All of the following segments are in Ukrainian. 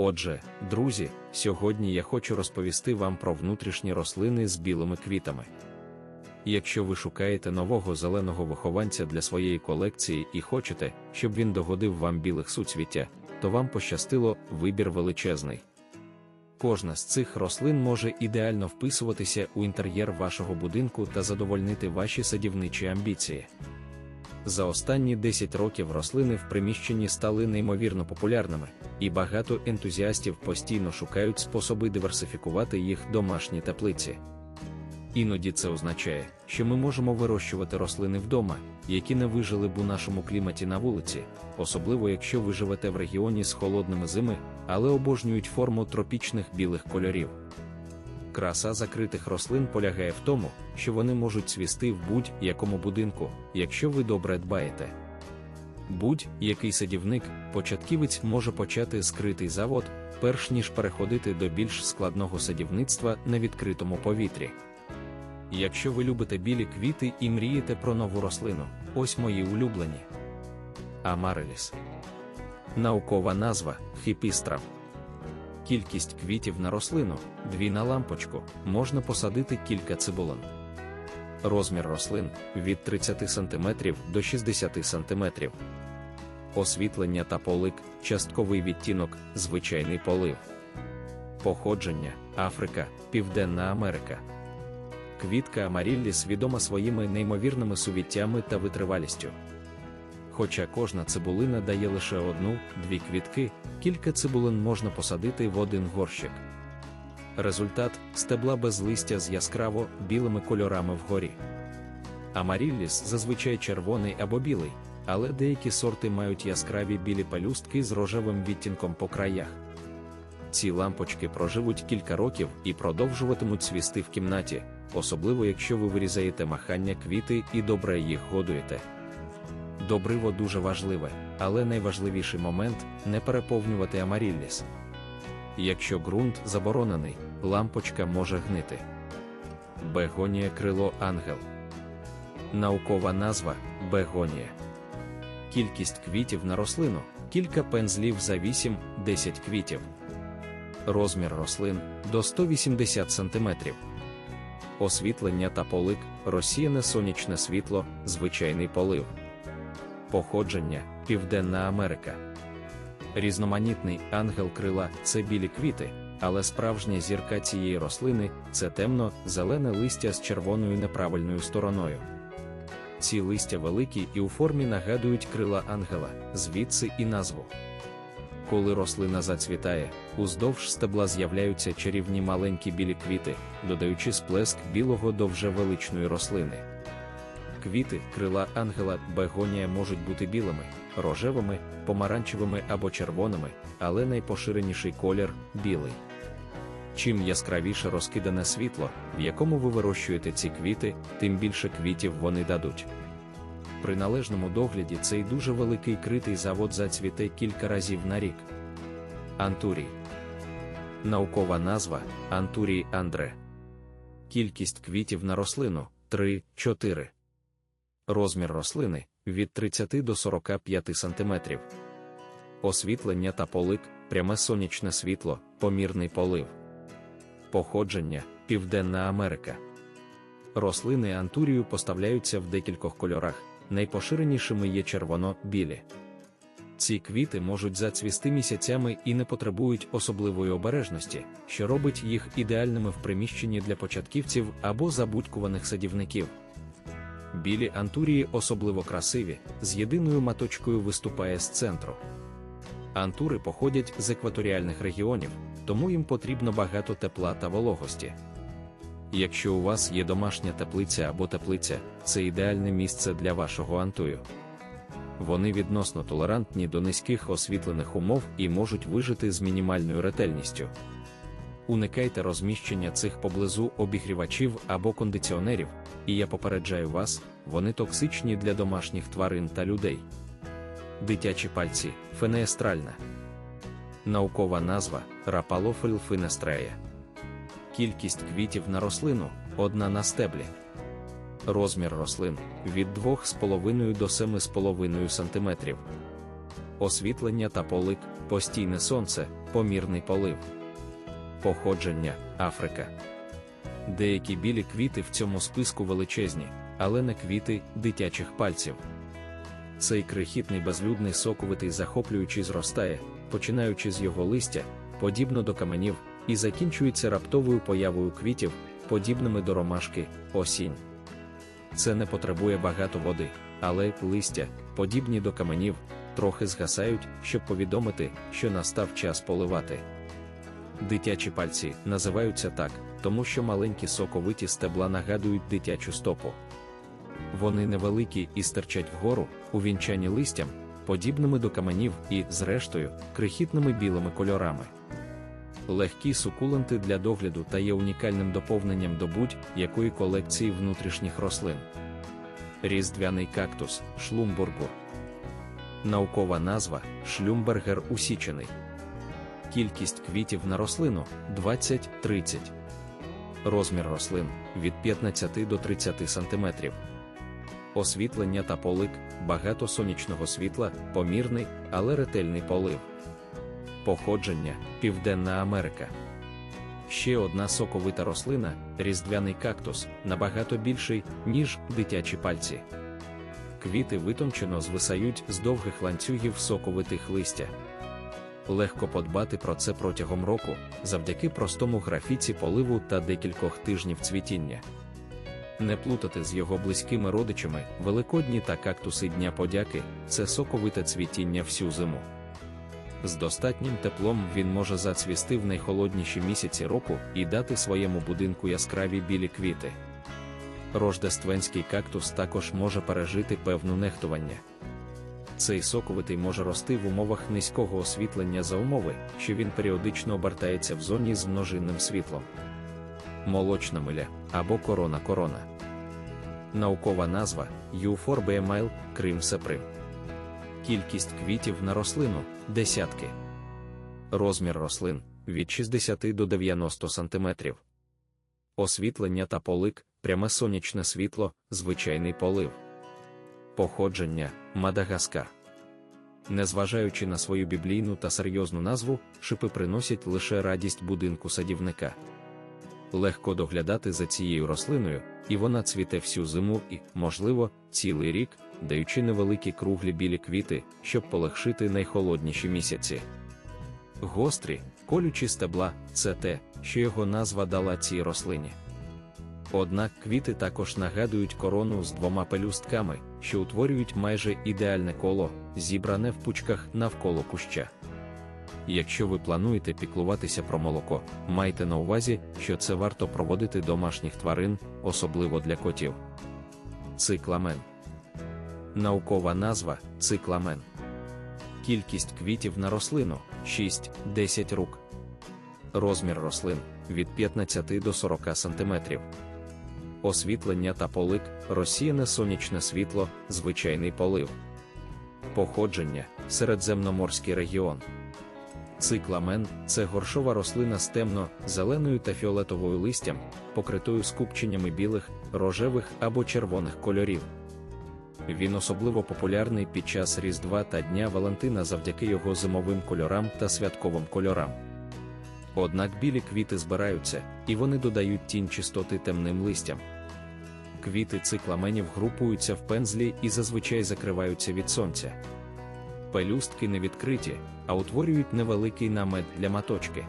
Отже, друзі, сьогодні я хочу розповісти вам про внутрішні рослини з білими квітами. Якщо ви шукаєте нового зеленого вихованця для своєї колекції і хочете, щоб він догодив вам білих суцвіття, то вам пощастило вибір величезний. Кожна з цих рослин може ідеально вписуватися у інтер'єр вашого будинку та задовольнити ваші садівничі амбіції. За останні 10 років рослини в приміщенні стали неймовірно популярними, і багато ентузіастів постійно шукають способи диверсифікувати їх домашні теплиці. Іноді це означає, що ми можемо вирощувати рослини вдома, які не вижили б у нашому кліматі на вулиці, особливо якщо ви живете в регіоні з холодними зими, але обожнюють форму тропічних білих кольорів. Краса закритих рослин полягає в тому, що вони можуть цвісти в будь-якому будинку, якщо ви добре дбаєте. Будь-який садівник, початківець може почати скритий завод, перш ніж переходити до більш складного садівництва на відкритому повітрі. Якщо ви любите білі квіти і мрієте про нову рослину, ось мої улюблені. Амареліс. Наукова назва хіпістрам. Кількість квітів на рослину дві на лампочку, можна посадити кілька цибулин. Розмір рослин від 30 см до 60 см. Освітлення та полик, частковий відтінок, звичайний полив. Походження Африка, Південна Америка. Квітка Амарілліс відома своїми неймовірними сувіттями та витривалістю. Хоча кожна цибулина дає лише одну-дві квітки, кілька цибулин можна посадити в один горщик. Результат стебла без листя з яскраво білими кольорами вгорі. Амарілліс зазвичай червоний або білий, але деякі сорти мають яскраві білі пелюстки з рожевим відтінком по краях. Ці лампочки проживуть кілька років і продовжуватимуть свісти в кімнаті, особливо якщо ви вирізаєте махання квіти і добре їх годуєте. Добриво дуже важливе, але найважливіший момент не переповнювати амарілліс. Якщо ґрунт заборонений, лампочка може гнити. Бегонія крило ангел. Наукова назва бегонія. Кількість квітів на рослину кілька пензлів за 8-10 квітів. Розмір рослин до 180 см. Освітлення та полик, розсіяне сонячне світло, звичайний полив. Походження Південна Америка. Різноманітний ангел крила це білі квіти, але справжня зірка цієї рослини це темно, зелене листя з червоною неправильною стороною. Ці листя великі і у формі нагадують крила ангела, звідси і назву. Коли рослина зацвітає, уздовж стебла з'являються чарівні маленькі білі квіти, додаючи сплеск білого до вже величної рослини. Квіти, крила ангела бегонія можуть бути білими, рожевими, помаранчевими або червоними, але найпоширеніший колір білий. Чим яскравіше розкидане світло, в якому ви вирощуєте ці квіти, тим більше квітів вони дадуть. При належному догляді цей дуже великий критий завод зацвіте кілька разів на рік. Антурій. Наукова назва Антурій Андре. Кількість квітів на рослину 3-4. Розмір рослини від 30 до 45 см. Освітлення та полик, пряме сонячне світло, помірний полив. Походження Південна Америка. Рослини антурію поставляються в декількох кольорах, найпоширенішими є червоно-білі. Ці квіти можуть зацвісти місяцями і не потребують особливої обережності, що робить їх ідеальними в приміщенні для початківців або забудькуваних садівників. Білі антурії особливо красиві, з єдиною маточкою виступає з центру. Антури походять з екваторіальних регіонів, тому їм потрібно багато тепла та вологості. Якщо у вас є домашня теплиця або теплиця, це ідеальне місце для вашого антую. Вони відносно толерантні до низьких освітлених умов і можуть вижити з мінімальною ретельністю. Уникайте розміщення цих поблизу обігрівачів або кондиціонерів, і я попереджаю вас, вони токсичні для домашніх тварин та людей. Дитячі пальці фенеестральна. Наукова назва рапалофиль финестрея. Кількість квітів на рослину одна на стеблі. Розмір рослин від 2,5 до 7,5 см. Освітлення та полик, постійне сонце, помірний полив. Походження Африка. Деякі білі квіти в цьому списку величезні, але не квіти дитячих пальців. Цей крихітний безлюдний соковитий захоплюючий зростає, починаючи з його листя, подібно до каменів, і закінчується раптовою появою квітів, подібними до ромашки, осінь. Це не потребує багато води, але листя, подібні до каменів, трохи згасають, щоб повідомити, що настав час поливати. Дитячі пальці називаються так, тому що маленькі соковиті стебла нагадують дитячу стопу. Вони невеликі і стирчать вгору, увінчані листям, подібними до каменів і, зрештою, крихітними білими кольорами. Легкі сукуленти для догляду та є унікальним доповненням до будь-якої колекції внутрішніх рослин. Різдвяний кактус шлумбургу. Наукова назва шлюмбергер усічений. Кількість квітів на рослину 20-30. Розмір рослин від 15 до 30 см. Освітлення та полик, багато сонячного світла, помірний, але ретельний полив. Походження Південна Америка. Ще одна соковита рослина різдвяний кактус, набагато більший, ніж дитячі пальці. Квіти витончено звисають з довгих ланцюгів соковитих листя. Легко подбати про це протягом року, завдяки простому графіці поливу та декількох тижнів цвітіння. Не плутати з його близькими родичами, великодні та кактуси Дня подяки це соковите цвітіння всю зиму. З достатнім теплом він може зацвісти в найхолодніші місяці року і дати своєму будинку яскраві білі квіти. Рождественський кактус також може пережити певну нехтування. Цей соковитий може рости в умовах низького освітлення за умови, що він періодично обертається в зоні з множинним світлом. Молочна миля або корона корона. Наукова назва Euphorbia mile Крим сеприм. Кількість квітів на рослину десятки. Розмір рослин від 60 до 90 см. Освітлення та полик, пряме сонячне світло, звичайний полив. Походження Мадагаскар. Незважаючи на свою біблійну та серйозну назву, шипи приносять лише радість будинку садівника. Легко доглядати за цією рослиною, і вона цвіте всю зиму і, можливо, цілий рік, даючи невеликі круглі білі квіти, щоб полегшити найхолодніші місяці. Гострі, колючі стебла це те, що його назва дала цій рослині. Однак квіти також нагадують корону з двома пелюстками, що утворюють майже ідеальне коло, зібране в пучках навколо куща. Якщо ви плануєте піклуватися про молоко, майте на увазі, що це варто проводити домашніх тварин, особливо для котів. Цикламен. Наукова назва цикламен. Кількість квітів на рослину 6-10 рук. Розмір рослин від 15 до 40 см. Освітлення та полик, розсіяне сонячне світло, звичайний полив. Походження середземноморський регіон. Цикламен це горшова рослина з темно, зеленою та фіолетовою листям, покритою скупченнями білих, рожевих або червоних кольорів. Він особливо популярний під час Різдва та Дня Валентина завдяки його зимовим кольорам та святковим кольорам. Однак білі квіти збираються, і вони додають тінь чистоти темним листям. Квіти цикламенів групуються в пензлі і зазвичай закриваються від сонця. Пелюстки не відкриті, а утворюють невеликий намет для маточки.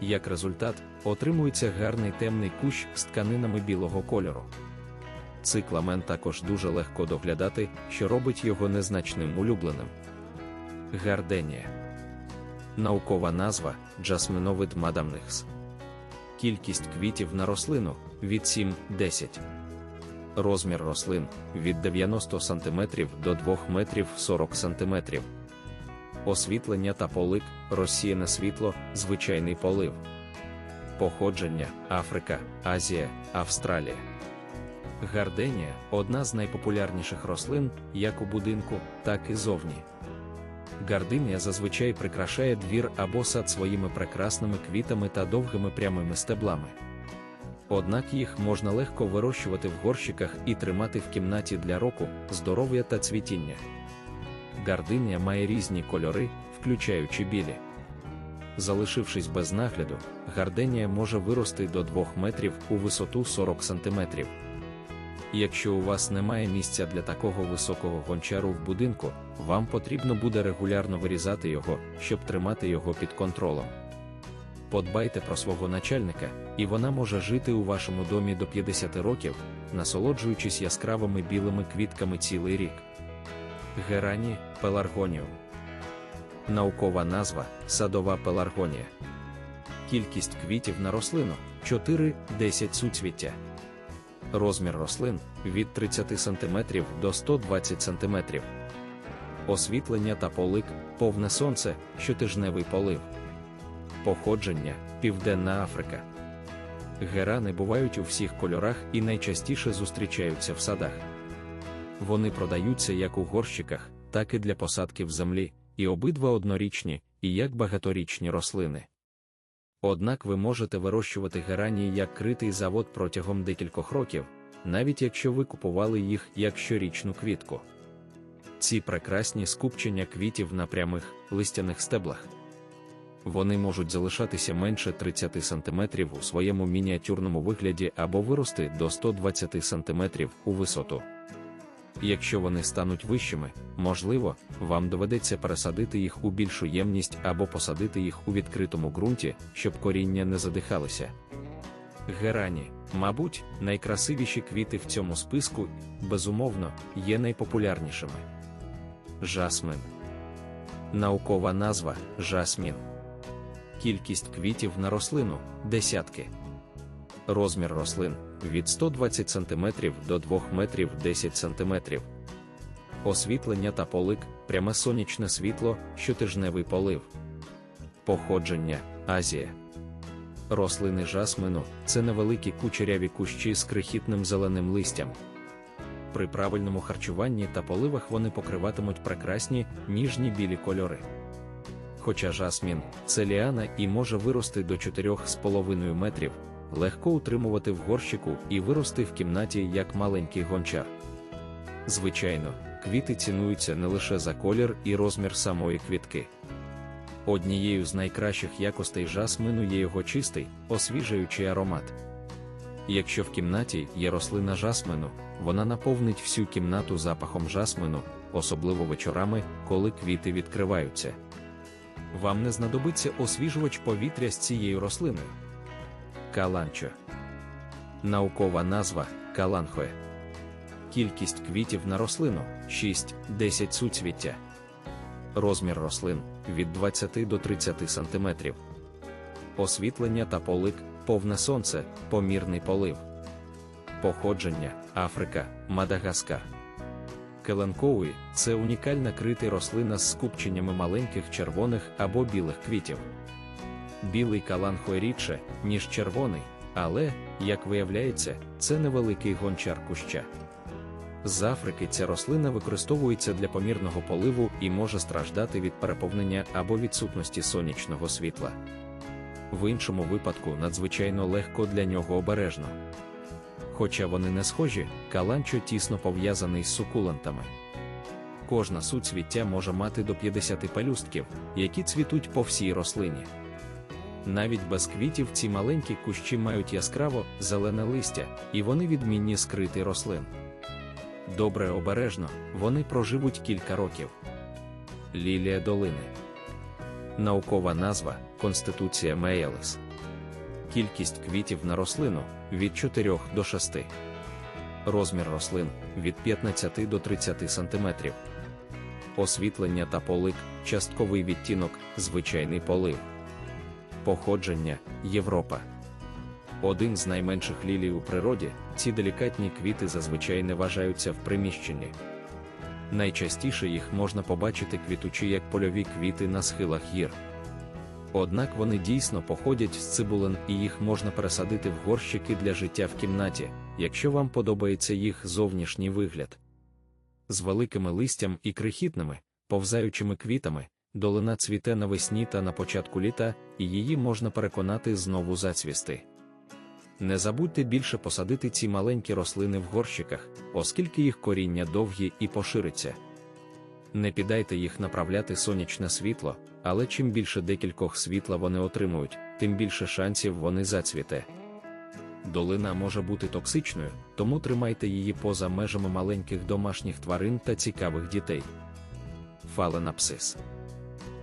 Як результат, отримується гарний темний кущ з тканинами білого кольору. Цикламен також дуже легко доглядати, що робить його незначним улюбленим. Гарденія. Наукова назва джасминовид мадамнихс. Кількість квітів на рослину від 7-10. Розмір рослин від 90 см до 2 метрів 40 см. Освітлення та полик, розсіяне світло, звичайний полив. Походження Африка, Азія, Австралія. Гарденія одна з найпопулярніших рослин як у будинку, так і зовні. Гардинія зазвичай прикрашає двір або сад своїми прекрасними квітами та довгими прямими стеблами. Однак їх можна легко вирощувати в горщиках і тримати в кімнаті для року, здоров'я та цвітіння. Гардинія має різні кольори, включаючи білі. залишившись без нагляду, гарденія може вирости до 2 метрів у висоту 40 Якщо у вас немає місця для такого високого гончару в будинку, вам потрібно буде регулярно вирізати його, щоб тримати його під контролем. Подбайте про свого начальника, і вона може жити у вашому домі до 50 років, насолоджуючись яскравими білими квітками цілий рік. Герані пеларгоніум. Наукова назва садова пеларгонія. Кількість квітів на рослину 4-10 суцвіття. Розмір рослин від 30 см до 120 см. Освітлення та полик, повне сонце, щотижневий полив. Походження Південна Африка. Герани бувають у всіх кольорах і найчастіше зустрічаються в садах. Вони продаються як у горщиках, так і для посадки в землі, і обидва однорічні, і як багаторічні рослини. Однак ви можете вирощувати геранії як критий завод протягом декількох років, навіть якщо ви купували їх як щорічну квітку. Ці прекрасні скупчення квітів на прямих листяних стеблах. Вони можуть залишатися менше 30 см у своєму мініатюрному вигляді або вирости до 120 см у висоту. Якщо вони стануть вищими, можливо, вам доведеться пересадити їх у більшу ємність або посадити їх у відкритому ґрунті, щоб коріння не задихалося. Герані, мабуть, найкрасивіші квіти в цьому списку, безумовно, є найпопулярнішими. Жасмин. Наукова назва жасмін. Кількість квітів на рослину десятки. Розмір рослин від 120 см до 2 метрів 10 см. Освітлення та полик, пряме сонячне світло, щотижневий полив. Походження Азія. Рослини жасмину це невеликі кучеряві кущі з крихітним зеленим листям. При правильному харчуванні та поливах вони покриватимуть прекрасні ніжні білі кольори. Хоча жасмін це ліана і може вирости до 4,5 метрів, легко утримувати в горщику і вирости в кімнаті як маленький гончар. Звичайно, квіти цінуються не лише за колір і розмір самої квітки. Однією з найкращих якостей жасмину є його чистий, освіжаючий аромат. Якщо в кімнаті є рослина жасмину, вона наповнить всю кімнату запахом жасмину, особливо вечорами, коли квіти відкриваються. Вам не знадобиться освіжувач повітря з цією рослиною. Каланчо. Наукова назва каланхоe. Кількість квітів на рослину 6-10 суцвіття. Розмір рослин від 20 до 30 см. Освітлення та полик, повне сонце, помірний полив. Походження Африка, Мадагаскар. Келенкоуї це унікальна критий рослина з скупченнями маленьких червоних або білих квітів. Білий каланхой рідше, ніж червоний, але, як виявляється, це невеликий гончар куща. З Африки ця рослина використовується для помірного поливу і може страждати від переповнення або відсутності сонячного світла. В іншому випадку надзвичайно легко для нього обережно. Хоча вони не схожі, каланчо тісно пов'язаний з сукулентами. Кожна суцвіття може мати до 50 пелюстків, які цвітуть по всій рослині. Навіть без квітів ці маленькі кущі мають яскраво зелене листя, і вони відмінні скритий рослин. Добре обережно, вони проживуть кілька років. Лілія долини. Наукова назва Конституція Меєлес. Кількість квітів на рослину від 4 до 6. Розмір рослин від 15 до 30 см. Освітлення та полик, частковий відтінок, звичайний полив. Походження Європа. Один з найменших лілій у природі, ці делікатні квіти зазвичай не вважаються в приміщенні. Найчастіше їх можна побачити квітучі як польові квіти на схилах гір. Однак вони дійсно походять з цибулин і їх можна пересадити в горщики для життя в кімнаті, якщо вам подобається їх зовнішній вигляд. З великими листям і крихітними, повзаючими квітами, долина цвіте навесні та на початку літа, і її можна переконати знову зацвісти. Не забудьте більше посадити ці маленькі рослини в горщиках, оскільки їх коріння довгі і пошириться. Не підайте їх направляти сонячне світло, Але чим більше декількох світла вони отримують, тим більше шансів вони зацвіте. Долина може бути токсичною, тому тримайте її поза межами маленьких домашніх тварин та цікавих дітей. Фаленапсис